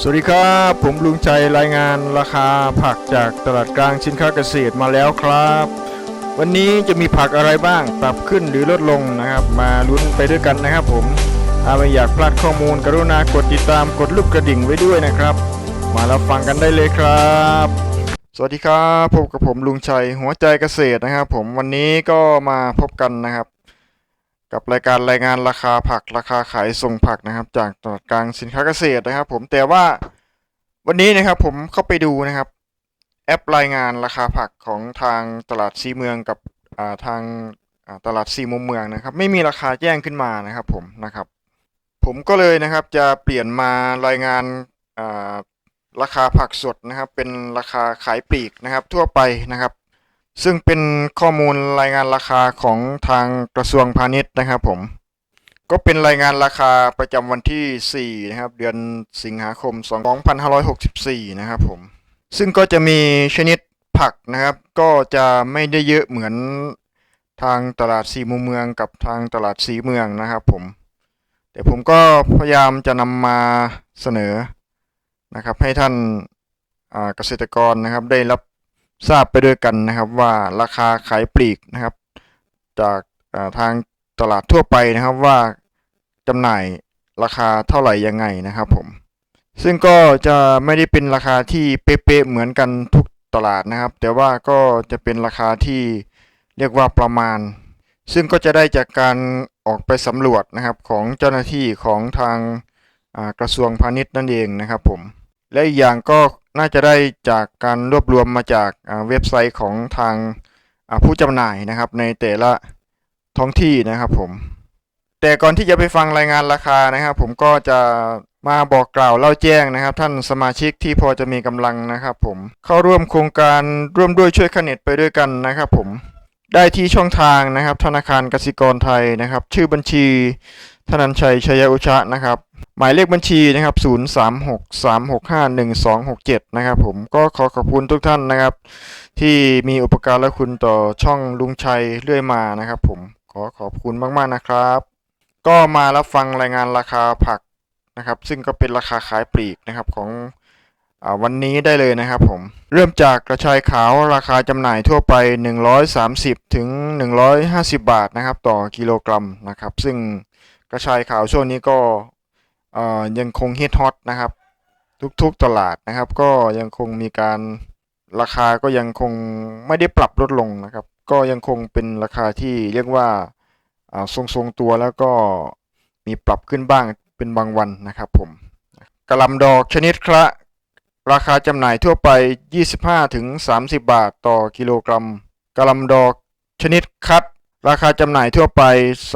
สวัสดีครับ ผมลุงใจรายงานราคาผักจากตลาดกลางสินค้าเกษตรมาแล้วครับ วันนี้จะมีผักอะไรบ้างปรับขึ้นหรือลดลงนะครับ มาลุ้นไปด้วยกันนะครับ ผมถ้าไม่อยากพลาดข้อมูลกรุณากดติดตามกดลูกกระดิ่งไว้ด้วยนะครับ มารับฟังกันได้เลยครับ สวัสดีครับพบกับผมลุงชัยหัวใจเกษตรนะครับ ผมวันนี้ก็มาพบกันนะครับ กับรายการรายงานราคาผักราคาขายส่งผักนะครับ จากตลาดกลางสินค้าเกษตรนะครับ ผมแต่ว่าวันนี้นะครับผมเข้าไปดูนะครับ แอปรายงานราคาผักของทางตลาดซีเมืองกับาทางาตลาดซีมุมเมืองนะครับ ไม่มีราคาแจ้งขึ้นมานะครับผมนะครับ ผมก็เลยนะครับจะเปลี่ยนมารายงานาราคาผักสดนะครับ เป็นราคาขายปลีกนะครับ ทั่วไปนะครับ ซึ่งเป็นข้อมูลรายงานราคาของทางกระทรวงพาณิชย์นะครับผม ก็เป็นรายงานราคาประจำวันที่ 4 นะครับ เดือนสิงหาคม 2564 นะครับผม ซึ่งก็จะมีชนิดผักนะครับ ก็จะไม่ได้เยอะเหมือนทางตลาดสีมุมเมืองกับทางตลาดสีเมืองนะครับผม แต่ผมก็พยายามจะนำมาเสนอนะครับให้ท่านเกษตรกรนะครับได้รับ ทราบไปด้วยกันนะครับว่าราคาขายปลีกนะครับ จากาทางตลาดทั่วไปนะครับว่าจำหน่ายราคาเท่าไหร่ยังไงนะครับผม ซึ่งก็จะไม่ได้เป็นราคาที่เป๊ะๆเหมือนกันทุกตลาดนะครับ แต่ว่าก็จะเป็นราคาที่เรียกว่าประมาณ ซึ่งก็จะได้จากการออกไปสำรวจนะครับของเจ้าหน้าที่ของทางากระทรวงพาณิชย์นั่นเองนะครับผม และอีกอย่างก็ น่าจะได้จากการรวบรวมมาจากเว็บไซต์ของทางผู้จำหน่ายนะครับ ในแต่ละท้องที่นะครับผม แต่ก่อนที่จะไปฟังรายงานราคานะครับ ผมก็จะมาบอกกล่าวเล่าแจ้งนะครับ ท่านสมาชิกที่พอจะมีกำลังนะครับ ผมเข้าร่วมโครงการร่วมด้วยช่วยขเน็ตไปด้วยกันนะครับ ผมได้ที่ช่องทางนะครับ ธนาคารกสิกรไทยนะครับ ชื่อบัญชี ธนันชัยชัยอุชะนะครับ หมายเลขบัญชีนะครับ 0363651267 นะครับผมก็ขอขอบคุณทุกท่านนะครับ ที่มีอุปการะคุณต่อช่องลุงชัยเรื่อยมานะครับ ผมขอขอบคุณมากๆนะครับ ก็มารับฟังรายงานราคาผักนะครับ ซึ่งก็เป็นราคาขายปลีกนะครับของอวันนี้ได้เลยนะครับผม เริ่มจากกระชายขาวราคาจำหน่ายทั่วไป 130ถึง150 บาทนะครับ ต่อกิโลกรัมนะครับ ซึ่ง กระชายขาวช่วงนี้ก็ยังคงฮิตฮอตนะครับ ทุกๆตลาดนะครับ ก็ยังคงมีการราคาก็ยังคงไม่ได้ปรับลดลงนะครับ ก็ยังคงเป็นราคาที่เรียกว่าทรงๆตัวแล้วก็มีปรับขึ้นบ้างเป็นบางวันนะครับผมกระลำดอกชนิดคละราคาจำหน่ายทั่วไป 25-30 บาทต่อกิโลกรัมกระลำดอกชนิดคัด ราคาจำหน่ายทั่วไป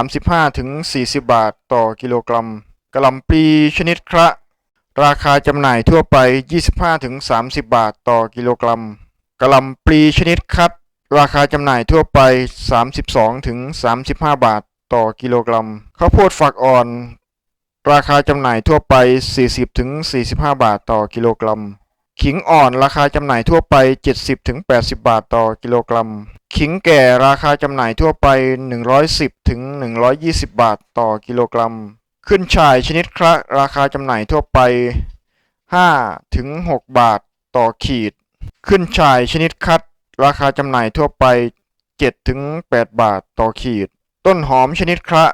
35ถึง40 บาทต่อกิโลกรัมกระหล่ำปลีชนิดคระราคาจำหน่ายทั่วไป 25-30 บาทต่อกิโลกรัมกระหล่ำปลีชนิดคัด ราคาจำหน่ายทั่วไป 32-35 บาทต่อกิโลกรัมข้าวโพดฝักอ่อน ราคาจำหน่ายทั่วไป 40-45 บาทต่อกิโลกรัม ขิงอ่อนราคาจำหน่ายทั่วไป 70-80 บาทต่อกิโลกรัม ขิงแก่ราคาจำหน่ายทั่วไป 110-120 บาทต่อกิโลกรัม ขึ้นช่ายชนิดคละราคาจำหน่ายทั่วไป5ถึง6บาทต่อขีด ขึ้นช่ายชนิดคัดราคาจำหน่ายทั่วไป7ถึง8บาทต่อขีด ต้นหอมชนิดคละ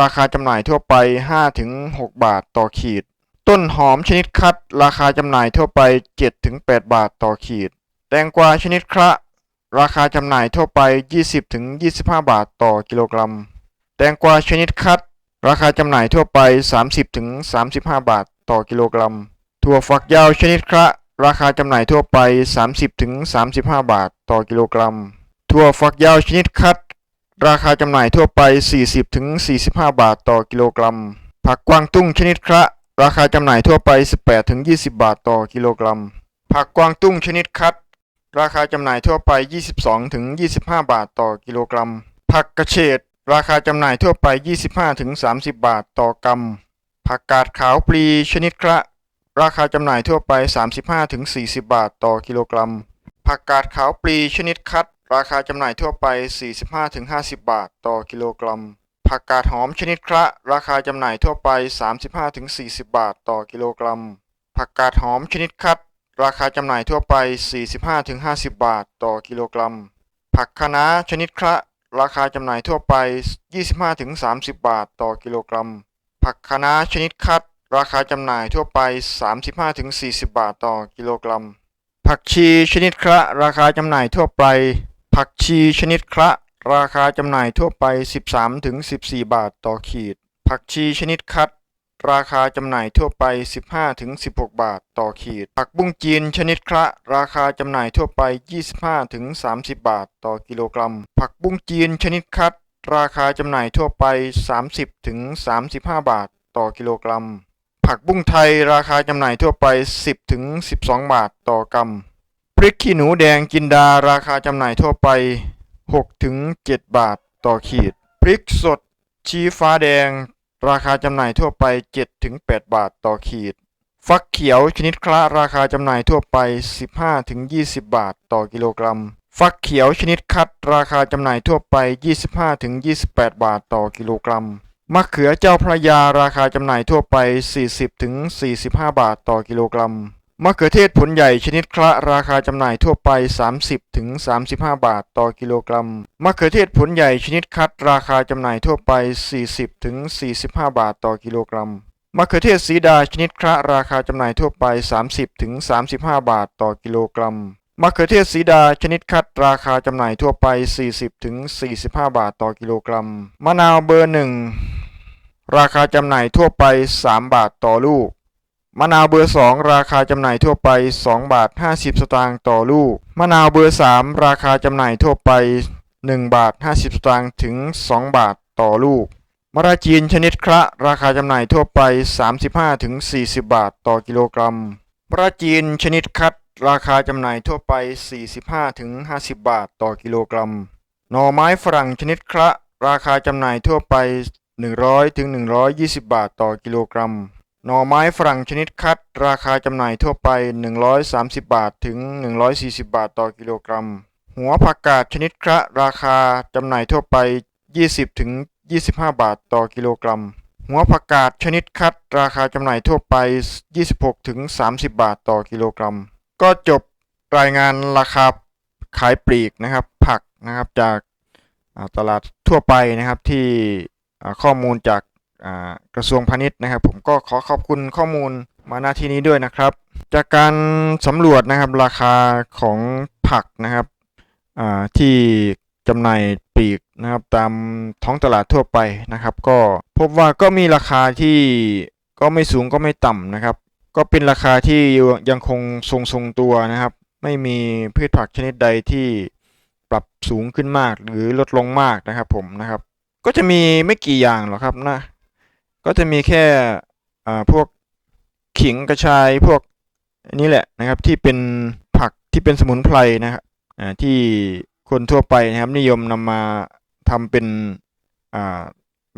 ราคาจำหน่ายทั่วไป5ถึง6บาทต่อขีด ต้นหอมชนิดคัด ราคาจำหน่ายทั่วไป7ถึง8บาทต่อขีด แตงกวาชนิดคละราคาจำหน่ายทั่วไป 20ถึง25 บาทต่อกิโลกรัม แตงกวาชนิดคัด ราคาจำหน่ายทั่วไป 30ถึง35 บาทต่อกิโลกรัม ถั่วฝักยาวชนิดคละราคาจำหน่ายทั่วไป 30ถึง35 บาทต่อกิโลกรัม ถั่วฝักยาวชนิดคัด ราคาจำหน่ายทั่วไป 40ถึง45 บาทต่อกิโลกรัม ผักกวางตุ้งชนิดคละ ราคาจำหน่ายทั่วไป 18-20 บาทต่อกิโลกรัม ผักกวางตุ้งชนิดคัด ราคาจำหน่ายทั่วไป 22-25 บาทต่อกิโลกรัม ผักกระเฉด ราคาจำหน่ายทั่วไป 25-30 บาทต่อกรัม ผักกาดขาวปลีชนิดคละราคาจำหน่ายทั่วไป 35-40 บาทต่อกิโลกรัม ผักกาดขาวปลีชนิดคัด ราคาจำหน่ายทั่วไป 45-50 บาทต่อกิโลกรัม ผักกาดหอมชนิดคละราคาจำหน่ายทั่วไป 35ถึง40 บาทต่อกิโลกรัมผผักกาดหอมชนิดคัด ราคาจำหน่ายทั่วไป 45-50 บาทต่อกิโลกรัม ผักคะน้าชนิดคละราคาจำหน่ายทั่วไป 25-30 บาทต่อกิโลกรัม ผักคะน้าชนิดคัด ราคาจำหน่ายทั่วไป 35-40 บาทต่อกิโลกรัม ผักชีชนิดคละราคาจำหน่ายทั่วไป ผักชีชนิดคละ ราคาจำหน่ายทั่วไป 13-14 บาทต่อขีด ผักชีชนิดคัด ราคาจำหน่ายทั่วไป 15-16 บาทต่อขีด ผักบุ้งจีนชนิดคละ ราคาจำหน่ายทั่วไป 25-30 บาทต่อกิโลกรัม ผักบุ้งจีนชนิดคัด ราคาจำหน่ายทั่วไป 30-35 บาทต่อกิโลกรัม ผักบุ้งไทยราคาจำหน่ายทั่วไป 10-12 บาทต่อกรัมพริกขี้หนูแดงจินดาราคาจำหน่ายทั่วไป 6-7 บาทต่อขีด พริกสด ชี้ฟ้าแดง ราคาจำหน่ายทั่วไป 7-8 บาทต่อขีด ฟักเขียวชนิดคละราคาจำหน่ายทั่วไป 15-20 บาทต่อกิโลกรัม ฟักเขียวชนิดคัดราคาจำหน่ายทั่วไป 25-28 บาทต่อกิโลกรัมมะเขือเจ้าพระยาราคาจำหน่ายทั่วไป 40-45 บาทต่อกิโลกรัม มะเขือเทศผลใหญ่ชนิดคละราคาจำหน่ายทั่วไป 30-35 บาทต่อกิโลกรัม มะเขือเทศผลใหญ่ชนิดคัดราคาจำหน่ายทั่วไป 40-45 บาทต่อกิโลกรัม มะเขือเทศสีดาชนิดคละราคาจำหน่ายทั่วไป 30-35 บาทต่อกิโลกรัม มะเขือเทศสีดาชนิดคัดราคาจำหน่ายทั่วไป 40-45 บาทต่อกิโลกรัม มะนาวเบอร์หนึ่งราคาจำหน่ายทั่วไป 3 บาทต่อลูก มะนาวเบอร์ 2 ราคาจำหน่ายทั่วไป 2 บาท 50 สตางค์ต่อลูก มะนาวเบอร์ 3 ราคาจำหน่ายทั่วไป 1 บาท 50 สตางค์ถึง 2 บาทต่อลูก มะระจีนชนิดคละราคาจำหน่ายทั่วไป 35ถึง40 บาทต่อกิโลกรัม มะระจีนชนิดคัดราคาจำหน่ายทั่วไป 45ถึง50 บาทต่อกิโลกรัม หน่อไม้ฝรั่งชนิดคละราคาจำหน่ายทั่วไป 100ถึง120 บาทต่อกิโลกรัม หน่อไม้ฝรั่งชนิดคัด ราคาจำหน่ายทั่วไป 130 บาทถึง 140 บาทต่อกิโลกรัม หัวผักกาดชนิดคละราคาจำหน่ายทั่วไป 20ถึง25 บาทต่อกิโลกรัม หัวผักกาดชนิดคัด ราคาจำหน่ายทั่วไป 26ถึง30 บาทต่อกิโลกรัม ก็จบรายงานราคาขายปลีกนะครับผักนะครับจากตลาดทั่วไปนะครับที่ข้อมูลจาก กระทรวงพาณิชย์นะครับ ผมก็ขอขอบคุณข้อมูลมาณที่นี้ด้วยนะครับ จากการสำรวจนะครับราคาของผักนะครับที่จำหน่ายปลีกนะครับตามท้องตลาดทั่วไปนะครับ ก็พบว่าก็มีราคาที่ก็ไม่สูงก็ไม่ต่ำนะครับ ก็เป็นราคาที่ยังคงทรงทรงตัวนะครับ ไม่มีพืชผักชนิดใดที่ปรับสูงขึ้นมากหรือลดลงมากนะครับผมนะครับ ก็จะมีไม่กี่อย่างหรอกครับนะ ก็จะมีแค่พวกขิงกระชายพวกนี้แหละนะครับที่เป็นผักที่เป็นสมุนไพรนะครับที่คนทั่วไปนะครับนิยมนำมาทำเป็น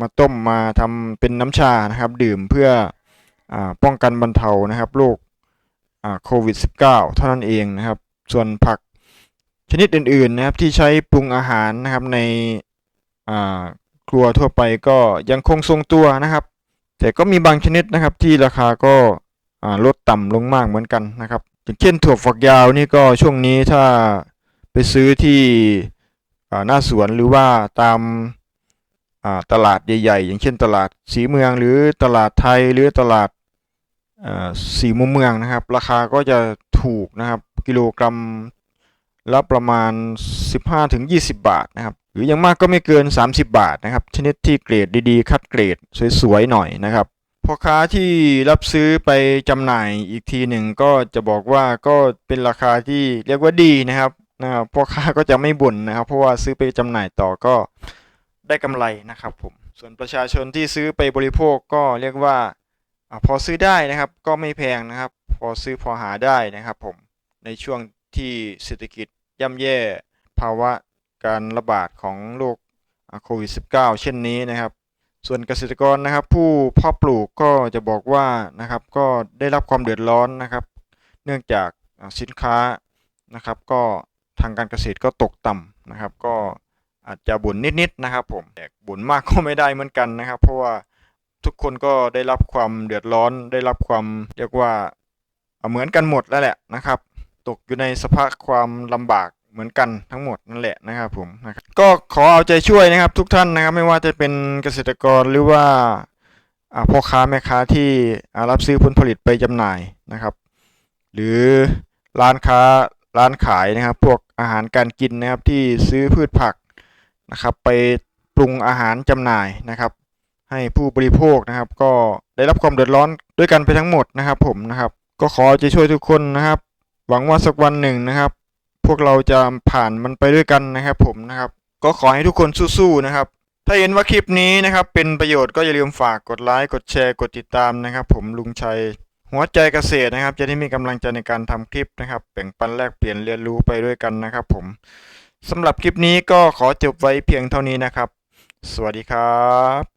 มาต้มมาทำเป็นน้ำชานะครับ ดื่มเพื่ออป้องกันบรรเทานะครับโรคโควิด -19 เท่านั้นเองนะครับ ส่วนผักชนิดอื่นๆนะครับที่ใช้ปรุงอาหารนะครับในครัวทั่วไปก็ยังคงทรงตัวนะครับ แต่ก็มีบางชนิดนะครับที่ราคาก็ลดต่ำลงมากเหมือนกันนะครับอย่างเช่นถั่วฝักยาวนี่ก็ช่วงนี้ถ้าไปซื้อที่หน้าสวนหรือว่าตามตลาดใหญ่ๆ อย่างเช่นตลาดสีเมืองหรือตลาดไทยหรือตลาดสีมุมเมืองนะครับ ราคาก็จะถูกนะครับกิโลกรัมละประมาณ 15-20 บาทนะครับ รืออย่างมากก็ไม่เกิน 30 บาทนะครับ ชนิดที่เกรดดีๆ คัดเกรดสวยๆหน่อยนะครับพ่อค้าที่รับซื้อไปจำหน่ายอีกทีหนึ่งก็จะบอกว่าก็เป็นราคาที่เรียกว่าดีนะครับนะครับพ่อค้าก็จะไม่บ่นนะครับ เพราะว่าซื้อไปจำหน่ายต่อก็ได้กำไรนะครับผมส่วนประชาชนที่ซื้อไปบริโภคก็เรียกว่าอาพอซื้อได้นะครับ ก็ไม่แพงนะครับ พอซื้อพอหาได้นะครับผมในช่วงที่เศรษฐกิจย่ำแย่ภาวะ การระบาดของโรคโควิด -19 เช่นนี้นะครับ ส่วนเกษตรกรนะครับ ผู้เพาะปลูกก็จะบอกว่านะครับ ก็ได้รับความเดือดร้อนนะครับ เนื่องจากสินค้านะครับ ก็ทางการเกษตรก็ตกต่ำนะครับ ก็อาจจะบ่นนิดๆนะครับ ผมแต่บ่นมากก็ไม่ได้เหมือนกันนะครับ เพราะว่าทุกคนก็ได้รับความเดือดร้อน ได้รับความเรียกว่าเหมือนกันหมดแล้วแหละนะครับ ตกอยู่ในสภาพความลำบาก เหมือนกันทั้งหมดนั่นแหละนะครับผมนะครับก็ขอเอาใจช่วยนะครับทุกท่านนะครับไม่ว่าจะเป็นเกษตรกรหรือว่าพ่อค้าแม่ค้าที่รับซื้อผลผลิตไปจำหน่ายนะครับ หรือร้านค้าร้านขายนะครับ พวกอาหารการกินนะครับที่ซื้อพืชผักนะครับ ไปปรุงอาหารจำหน่ายนะครับ ให้ผู้บริโภคนะครับ ก็ได้รับความเดือดร้อนด้วยกันไปทั้งหมดนะครับผมนะครับ ก็ขอเอาใจช่วยทุกคนนะครับ หวังว่าสักวันหนึ่งนะครับ พวกเราจะผ่านมันไปด้วยกันนะครับผมนะครับ ก็ขอให้ทุกคนสู้ๆนะครับ ถ้าเห็นว่าคลิปนี้นะครับ เป็นประโยชน์ก็อย่าลืมฝากกดไลค์กดแชร์กดติดตามนะครับ ผมลุงชัย หัวใจเกษตรนะครับ จะได้มีกำลังใจในการทำคลิปนะครับแบ่งปันแลกเปลี่ยนเรียนรู้ไปด้วยกันนะครับ ผมสำหรับคลิปนี้ก็ขอจบไว้เพียงเท่านี้นะครับ สวัสดีครับ